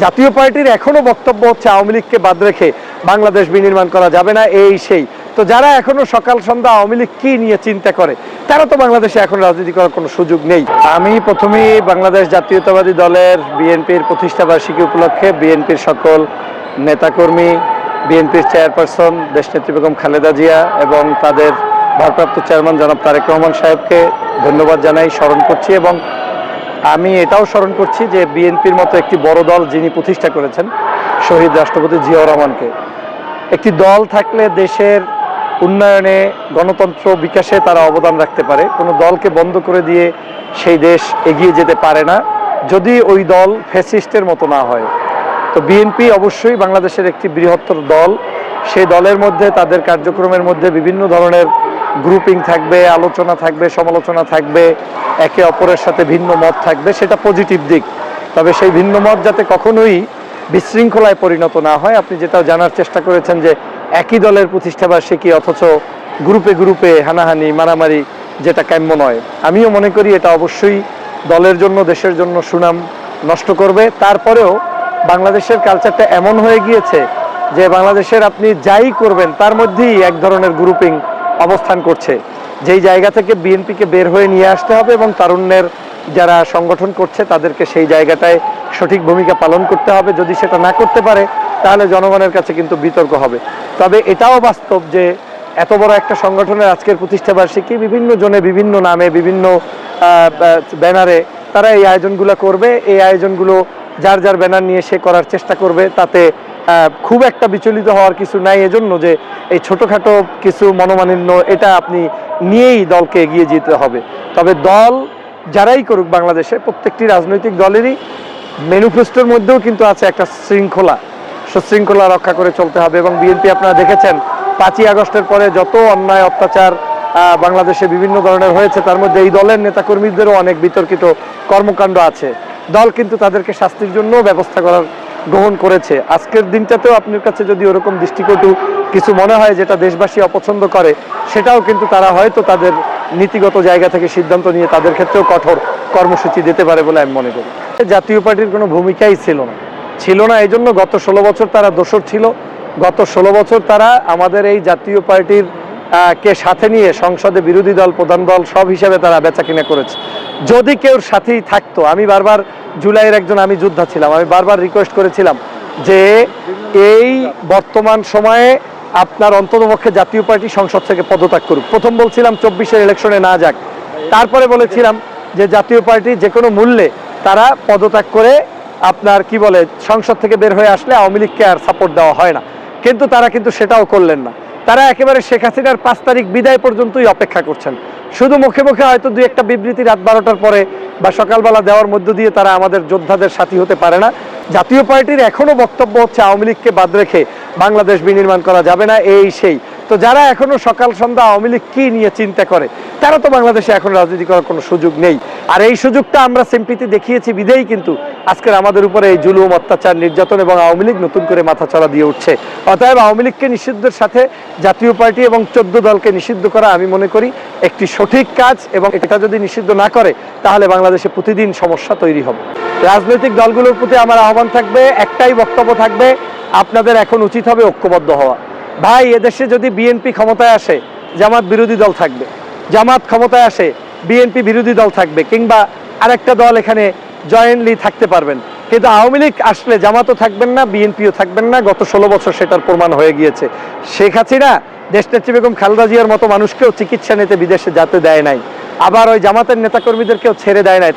জাতীয় পার্টির এখনও বক্তব্য হচ্ছে আওয়ামী লীগকে বাদ রেখে বাংলাদেশ বিনির্মাণ করা যাবে না, এই সেই। তো যারা এখনও সকাল সন্ধ্যা আওয়ামী লীগ কি নিয়ে চিন্তা করে, তারা তো বাংলাদেশে এখন রাজনীতি করার কোনো সুযোগ নেই। আমি প্রথমেই বাংলাদেশ জাতীয়তাবাদী দলের বিএনপির প্রতিষ্ঠা বার্ষিকী উপলক্ষে বিএনপির সকল নেতাকর্মী, বিএনপির চেয়ারপারসন দেশনেত্রী বেগম খালেদা জিয়া এবং তাদের ভারপ্রাপ্ত চেয়ারম্যান জনাব তারেক রহমান সাহেবকে ধন্যবাদ জানাই, স্মরণ করছি এবং আমি এটাও স্মরণ করছি যে বিএনপির মতো একটি বড় দল যিনি প্রতিষ্ঠা করেছেন, শহীদ রাষ্ট্রপতি জিয়াউর রহমানকে। একটি দল থাকলে দেশের উন্নয়নে, গণতন্ত্র বিকাশে তারা অবদান রাখতে পারে। কোনো দলকে বন্ধ করে দিয়ে সেই দেশ এগিয়ে যেতে পারে না, যদি ওই দল ফ্যাসিস্টের মতো না হয়। তো বিএনপি অবশ্যই বাংলাদেশের একটি বৃহত্তর দল। সেই দলের মধ্যে, তাদের কার্যক্রমের মধ্যে বিভিন্ন ধরনের গ্রুপিং থাকবে, আলোচনা থাকবে, সমালোচনা থাকবে, একে অপরের সাথে ভিন্ন মত থাকবে, সেটা পজিটিভ দিক। তবে সেই ভিন্ন মত যাতে কখনোই বিশৃঙ্খলায় পরিণত না হয়, আপনি যেটা জানার চেষ্টা করেছেন যে একই দলের প্রতিষ্ঠা বার্ষিকী অথচ গ্রুপে গ্রুপে হানাহানি, মারামারি যেটা কাম্য নয়। আমিও মনে করি এটা অবশ্যই দলের জন্য, দেশের জন্য সুনাম নষ্ট করবে। তারপরেও বাংলাদেশের কালচারটা এমন হয়ে গিয়েছে যে বাংলাদেশের আপনি যাই করবেন, তার মধ্যেই এক ধরনের গ্রুপিং অবস্থান করছে। যেই জায়গা থেকে বিএনপিকে বের হয়ে নিয়ে আসতে হবে এবং তারুণ্যের যারা সংগঠন করছে, তাদেরকে সেই জায়গাটায় সঠিক ভূমিকা পালন করতে হবে। যদি সেটা না করতে পারে, তাহলে জনগণের কাছে কিন্তু বিতর্ক হবে। তবে এটাও বাস্তব যে এত বড় একটা সংগঠনের আজকের প্রতিষ্ঠা বার্ষিকী বিভিন্ন জনে বিভিন্ন নামে, বিভিন্ন ব্যানারে তারা এই আয়োজনগুলো করবে। এই আয়োজনগুলো যার যার ব্যানার নিয়ে সে করার চেষ্টা করবে, তাতে খুব একটা বিচলিত হওয়ার কিছু নাই এজন্য যে এই ছোটোখাটো কিছু মনোমালিন্য এটা আপনি নিয়েই দলকে এগিয়ে যেতে হবে। তবে দল যারাই করুক বাংলাদেশে, প্রত্যেকটি রাজনৈতিক দলেরই ম্যানিফেস্টোর মধ্যেও কিন্তু আছে একটা শৃঙ্খলা। সুশৃঙ্খলা রক্ষা করে চলতে হবে এবং বিএনপি আপনারা দেখেছেন, পাঁচই আগস্টের পরে যত অন্যায়, অত্যাচার বাংলাদেশে বিভিন্ন ধরনের হয়েছে, তার মধ্যে এই দলের নেতাকর্মীদেরও অনেক বিতর্কিত কর্মকাণ্ড আছে। দল কিন্তু তাদেরকে শাস্তির জন্য ব্যবস্থা করার গ্রহণ করেছে। আজকের দিনটাতেও আপনার কাছে যদি ওরকম দৃষ্টিকটু কিছু মনে হয় যেটা দেশবাসী অপছন্দ করে, সেটাও কিন্তু তারা হয়তো তাদের নীতিগত জায়গা থেকে সিদ্ধান্ত নিয়ে তাদের ক্ষেত্রেও কঠোর কর্মসূচি দিতে পারে বলে আমি মনে করি। জাতীয় পার্টির কোনো ভূমিকাই ছিল না। ছিল না এই জন্য গত ষোলো বছর তারা দোষর ছিল। গত ষোলো বছর তারা আমাদের এই জাতীয় পার্টির কে সাথে নিয়ে সংসদে বিরোধী দল, প্রধান দল সব হিসাবে তারা বেচা কিনা করেছে। যদি কেউ সাথেই থাকতো, আমি বারবার জুলাইয়ের একজন আমি যোদ্ধা ছিলাম, আমি বারবার রিকোয়েস্ট করেছিলাম যে এই বর্তমান সময়ে আপনার অন্ততপক্ষে জাতীয় পার্টি সংসদ থেকে পদত্যাগ করুক। প্রথম বলছিলাম চব্বিশের ইলেকশনে না যাক। তারপরে বলেছিলাম যে জাতীয় পার্টি যে কোনো মূল্যে তারা পদত্যাগ করে আপনার কি বলে, সংসদ থেকে বের হয়ে আসলে আওয়ামী লীগকে আর সাপোর্ট দেওয়া হয় না। কিন্তু তারা কিন্তু সেটাও করলেন না। তারা একেবারে শেখ হাসিনার পাঁচ তারিখ বিদায় পর্যন্তই অপেক্ষা করছেন। শুধু মুখে মুখে হয়তো দুই একটা বিবৃতি রাত বারোটার পরে বা সকালবেলা দেওয়ার মধ্য দিয়ে তারা আমাদের যোদ্ধাদের সাথী হতে পারে না। জাতীয় পার্টির এখনও বক্তব্য হচ্ছে, আওয়ামী লীগকে বাদ রেখে বাংলাদেশ বিনির্মাণ করা যাবে না, এই সেই। তো যারা এখনও সকাল, সন্ধ্যা আওয়ামী লীগ কি নিয়ে চিন্তা করে, তারা তো বাংলাদেশে এখন রাজনীতি করার কোনো সুযোগ নেই। আর এই সুযোগটা আমরা সিম্পিতি দেখিয়েছি বিধেই কিন্তু আজকের আমাদের উপরে এই জুলুম, অত্যাচার, নির্যাতন এবং আওয়ামী লীগ নতুন করে মাথা চড়া দিয়ে উঠছে। অতএব আওয়ামী লীগকে নিষিদ্ধের সাথে জাতীয় পার্টি এবং চোদ্দ দলকে নিষিদ্ধ করা আমি মনে করি একটি সঠিক কাজ এবং এটা যদি নিষিদ্ধ না করে, তাহলে বাংলাদেশে প্রতিদিন সমস্যা তৈরি হবে। রাজনৈতিক দলগুলোর প্রতি আমার আহ্বান থাকবে, একটাই বক্তব্য থাকবে, আপনাদের এখন উচিত হবে ঐক্যবদ্ধ হওয়া। ভাই, এদেশে যদি বিএনপি ক্ষমতায় আসে, জামাত বিরোধী দল থাকবে। জামাত ক্ষমতায় আসে, বিএনপি বিরোধী দল থাকবে কিংবা আরেকটা দল এখানে জয়েন্টলি থাকতে পারবেন। কিন্তু আওয়ামী লীগ আসলে জামাতও থাকবেন না, বিএনপিও থাকবেন না। গত ষোলো বছর সেটার প্রমাণ হয়ে গিয়েছে। শেখ হাসিনা, দেশনেত্রী বেগম খালেদা জিয়ার মতো মানুষকেও চিকিৎসা নিতে বিদেশে যেতে দেয় নাই। আবার ওই জামাতের নেতাকর্মীদেরকেও ছেড়ে দেয় নাই।